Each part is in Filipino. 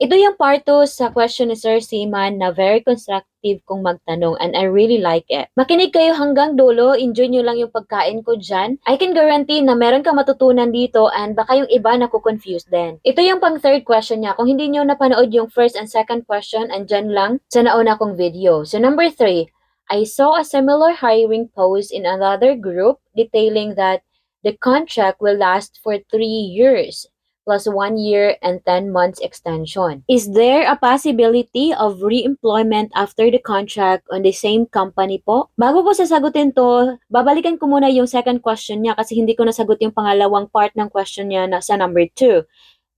Ito yung part 2 sa question ni Sir Seaman na very constructive kung magtanong and I really like it. Makinig kayo hanggang dulo, enjoy nyo lang yung pagkain ko dyan. I can guarantee na meron kang matutunan dito and baka yung iba nakukonfuse din. Ito yung pang third question niya. Kung hindi nyo napanood yung first and second question, andyan lang sa nauna kong video. So number 3, I saw a similar hiring post in another group detailing that the contract will last for 3 years plus 1 year and 10 months extension. Is there a possibility of re-employment after the contract on the same company po? Bago ko sasagutin to, babalikan ko muna yung second question niya kasi hindi ko nasagot yung pangalawang part ng question niya na sa number 2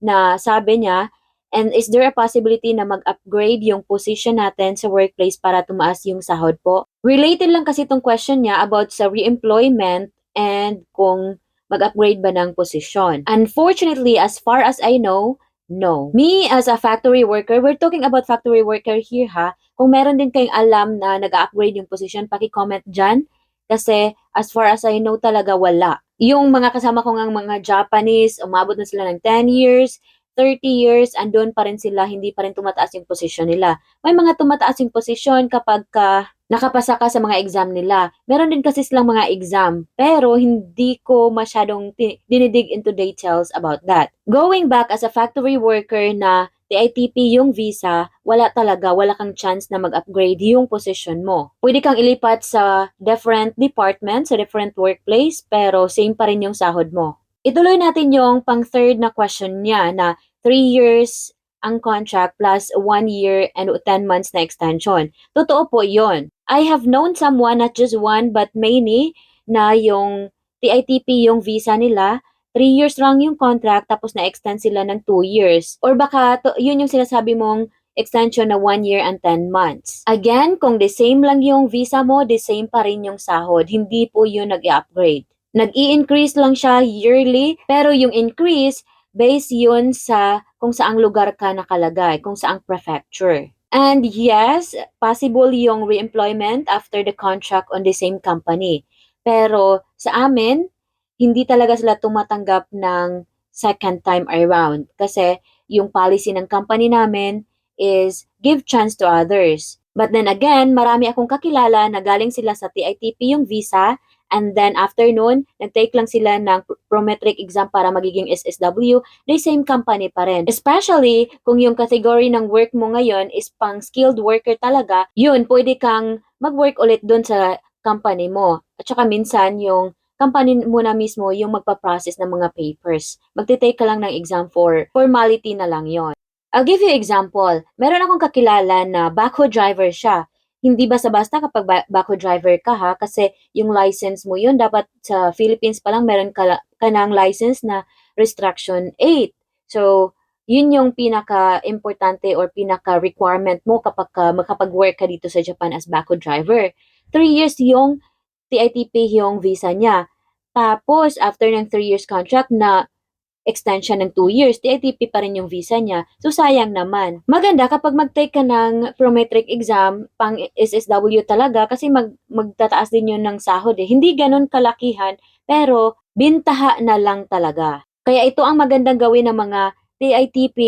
na sabi niya, and is there a possibility na mag-upgrade yung position natin sa workplace para tumaas yung sahod po? Related lang kasi itong question niya about sa re-employment and kung mag-upgrade ba ng posisyon. Unfortunately, as far as I know, no. Me as a factory worker, we're talking about factory worker here ha. Kung meron din kayong alam na nag-upgrade yung position, paki-comment dyan. Kasi as far as I know talaga wala. Yung mga kasama ko ng mga Japanese, umabot na sila ng 10 years, 30 years, andun pa rin sila, hindi pa rin tumataas yung posisyon nila. May mga tumataas yung posisyon kapag ka nakapasa ka sa mga exam nila. Meron din kasi silang mga exam, pero hindi ko masyadong dinidig into details about that. Going back as a factory worker na TITP yung visa, wala talaga, wala kang chance na mag-upgrade yung position mo. Pwede kang ilipat sa different department, sa different workplace, pero same pa rin yung sahod mo. Ituloy natin yung pang third na question niya na 3 years ang contract plus 1 year and 10 months na extension. Totoo po yon. I have known someone, not just one, but many, na yung TITP yung visa nila, 3 years lang yung contract tapos na-extend sila ng 2 years. Or baka to, yun yung sinasabi mong extension na 1 year and 10 months. Again, kung the same lang yung visa mo, the same pa rin yung sahod. Hindi po yun nag-upgrade. Nag-i-increase lang siya yearly, pero yung increase, based yun sa kung saang lugar ka nakalagay, kung saang prefecture. And yes, possible yung re-employment after the contract on the same company. Pero sa amin, hindi talaga sila tumatanggap ng second time around kasi yung policy ng company namin is give chance to others. But then again, marami akong kakilala na galing sila sa TITP yung visa And then after nun, nag-take lang sila ng prometric exam para magiging SSW, the same company pa rin. Especially kung yung category ng work mo ngayon is pang skilled worker talaga, yun, pwede kang mag-work ulit dun sa company mo. At saka minsan yung company mo na mismo yung magpa-process ng mga papers. Magte-take ka lang ng exam for formality na lang yon. I'll give you example. Meron akong kakilala na backhoe driver siya hindi basta-basta kapag ba- backhoe driver ka ha, kasi yung license mo yun, dapat sa Philippines pa lang meron ka, ka ng license na restriction 8. So, yun yung pinaka-importante or pinaka-requirement mo kapag ka, makapag-work ka dito sa Japan as backhoe driver. 3 years yung TITP yung visa niya. Tapos, after ng 3 years contract na extension ng 2 years, TITP pa rin yung visa niya. So, sayang naman. Maganda kapag mag-take ka ng prometric exam, pang SSW talaga, kasi mag, magtataas din yun ng sahod eh. Hindi ganun kalakihan, pero bintaha na lang talaga. Kaya ito ang magandang gawin ng mga TITP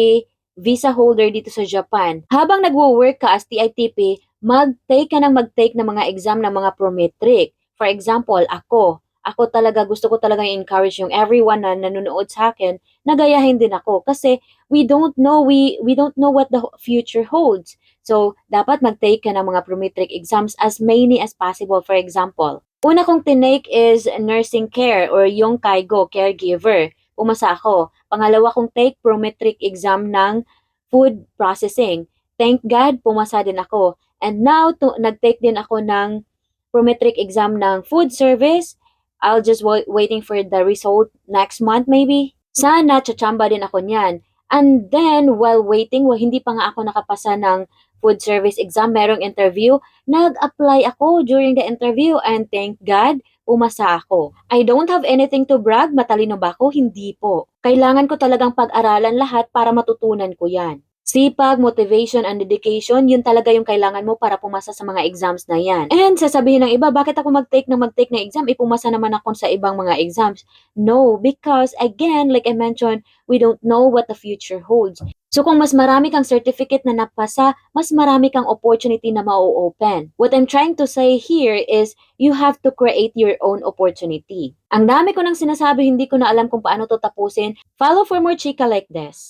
visa holder dito sa Japan. Habang nagwo-work ka as TITP, mag-take ka ng mag-take ng mga exam ng mga prometric. For example, ako, ako talaga, gusto ko talaga encourage yung everyone na nanonood sa akin, nagayahin din ako. Kasi we don't know, we, we don't know what the future holds. So, dapat mag-take ka ng mga prometric exams as many as possible. For example, una kong tinake is nursing care or yung kaigo, caregiver. Pumasa ako. Pangalawa kong take prometric exam ng food processing. Thank God, pumasa din ako. And now, to, nag-take din ako ng prometric exam ng food service, I'll just wait, waiting for the result next month maybe. Sana chachamba din ako niyan. And then, while waiting, well, hindi pa nga ako nakapasa ng food service exam, merong interview, nag-apply ako during the interview and thank God, umasa ako. I don't have anything to brag, matalino ba ako? Hindi po. Kailangan ko talagang pag-aralan lahat para matutunan ko yan. Sipag, motivation, and dedication, yun talaga yung kailangan mo para pumasa sa mga exams na yan. And sasabihin ng iba, bakit ako mag-take na mag-take na exam? Ipumasa naman ako sa ibang mga exams. No, because again, like I mentioned, we don't know what the future holds. So kung mas marami kang certificate na napasa, mas marami kang opportunity na mau-open. What I'm trying to say here is you have to create your own opportunity. Ang dami ko nang sinasabi, hindi ko na alam kung paano to tapusin. Follow for more chika like this.